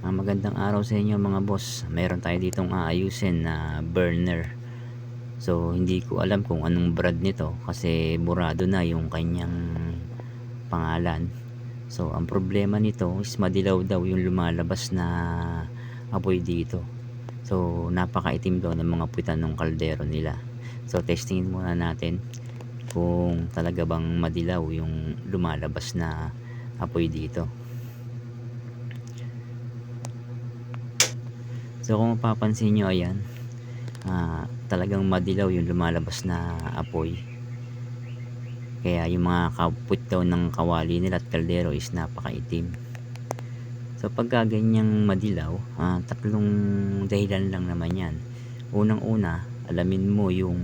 Ah, magandang araw sa inyo mga boss. Mayroon tayo ditong aayusin na burner. So, hindi ko alam kung anong brand nito kasi burado na yung kanyang pangalan. So, ang problema nito is madilaw daw yung lumalabas na apoy dito. So, napakaitim daw ng mga puwitan ng kaldero nila. So, testingin muna natin kung talaga bang madilaw yung lumalabas na apoy dito. So kung mapapansin nyo ayan, ah, talagang madilaw yung lumalabas na apoy. Kaya yung mga kaput daw ng kawali nila at kaldero is napakaitim. So pagka ganyang madilaw, ah, tatlong dahilan lang naman yan. Unang-una, alamin mo yung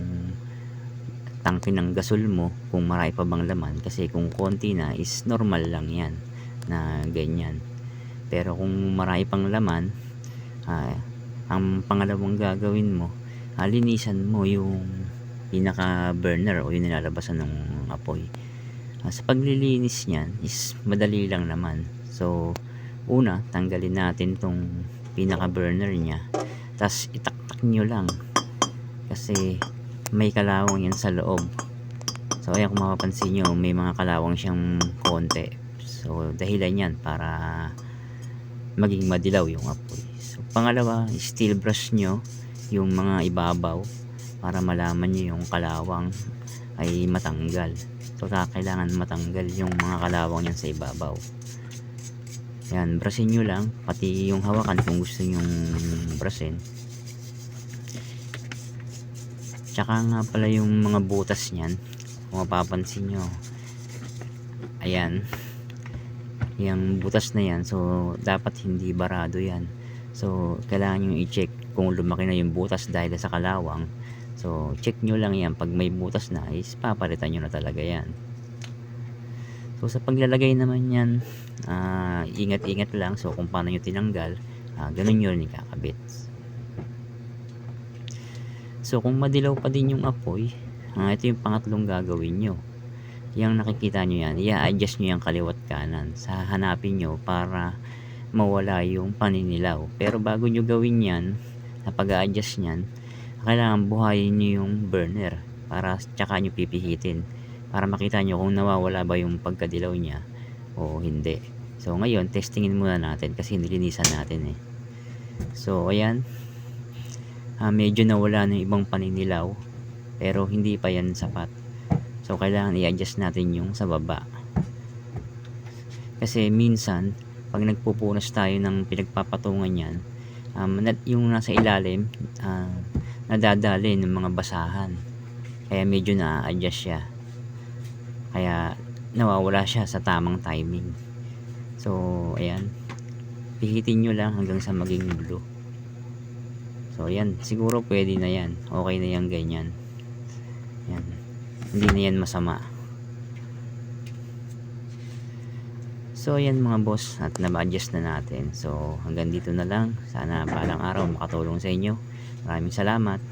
tangke ng gasol mo kung marami pa bang laman kasi kung konti na is normal lang yan na ganyan. Pero kung marami pang laman, ah, ang pangalawang gagawin mo, ah, linisan mo yung pinaka burner o yung nilalabasan ng apoy. Ah, sa paglilinis niyan is madali lang naman. So, una, tanggalin natin tong pinaka burner niya. Tapos itaktak nyo lang. Kasi may kalawang yan sa loob. So, ayan kung mapapansin nyo, may mga kalawang siyang konti. So, dahilan yan para maging madilaw yung apoy. Pangalawa, steel brush nyo yung mga ibabaw para malaman nyo yung kalawang ay matanggal. So, kailangan matanggal yung mga kalawang yan sa ibabaw. Yan, brusin nyo lang, pati yung hawakan kung gusto nyo brusin. Tsaka nga pala yung mga butas niyan, kung mapapansin nyo, ayan, yung butas na yan so dapat hindi barado yan so kailangan nyo i-check kung lumaki na yung butas dahil sa kalawang. So check nyo lang yan. Pag may butas na is papalitan nyo na talaga yan. So sa paglalagay naman yan ah, ingat-ingat lang. So kung paano nyo tinanggal ah, ganun nyo rin ikakabit. So kung madilaw pa din yung apoy ah, ito yung pangatlong gagawin nyo. Yung nakikita nyo yan, i-adjust nyo yung kaliwat kanan. Sa hanapin nyo para mawala yung paninilaw. Pero bago nyo gawin yan, na pag-adjust nyan, kailangan buhayin nyo yung burner para tsaka nyo pipihitin. Para makita nyo kung nawawala ba yung pagkadilaw niya o hindi. So ngayon, testingin muna natin kasi nilinisan natin eh. So ayan, ah, medyo nawala ng ibang paninilaw pero hindi pa yan sapat. So, kailangan i-adjust natin yung sa baba. Kasi minsan, pag nagpupunas tayo ng pinagpapatungan yan, um, yung nasa ilalim, uh, nadadali ng mga basahan. Kaya medyo na-adjust siya. Kaya nawawala siya sa tamang timing. So, ayan. Pihitin nyo lang hanggang sa maging blue. So, ayan. Siguro pwede na yan. Okay na yan ganyan. Yan hindi na yan masama so yan mga boss at na-adjust na natin. So hanggang dito na lang. Sana balang araw makatulong sa inyo. Maraming salamat